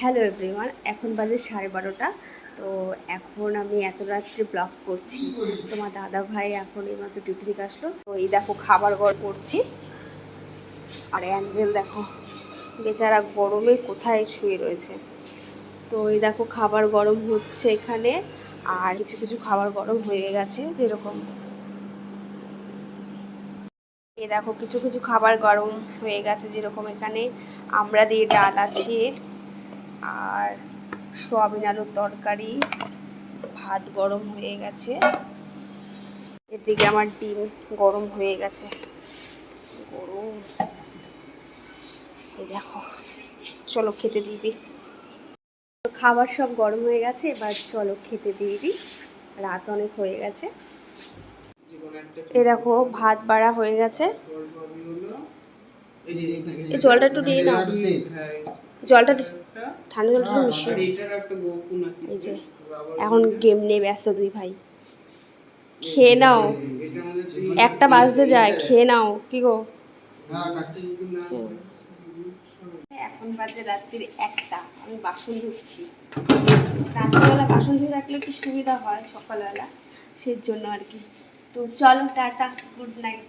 Hello everyone এখন বাজে সাড়ে বারোটা। তো এখন আমি এত রাত্রে ব্লগ করছি। তোমার দাদা ভাই এখন এইমাত্র ডিউটি থেকে আসলো। তো এই দেখো খাবার গড় করছি। আর অ্যাঞ্জেল দেখো, বেচারা গরমে কোথায় শুয়ে রয়েছে। তো এই দেখো খাবার গরম হচ্ছে এখানে, আর কিছু কিছু খাবার গরম হয়ে গেছে যেরকম। এ দেখো কিছু কিছু খাবার গরম হয়ে গেছে যেরকম এখানে। আমরা দিয়ে ডাল আছে আর সোয়াবিন আলুর তরকারি, ভাত গরম হয়ে গেছে। এদিকে আমার ডিম গরম হয়ে গেছে। গরম। দেখো, চলো খেতে দিই। খাবার সব গরম হয়ে গেছে, এবার চলো খেতে দিয়ে দিই। রাত অনেক হয়ে গেছে। এ দেখো, ভাত বাড়া হয়ে গেছে। জলটা একটু দিয়ে নাও। জলটা ঠান্ডা জলটা মিশিয়ে এই যে এখন গেম নিয়ে ব্যস্ত দুই ভাই। খেয়ে নাও। একটা বাজতে যায় খেয়ে নাও। কি গো? এখন বাজে রাত্রির একটা আমি বাসন ধুচ্ছি। রাত্রিবেলা বাসন ধুয়ে রাখলে একটু সুবিধা হয় সকালবেলা সেই জন্য আর কি। তো চলো টাটা গুড নাইট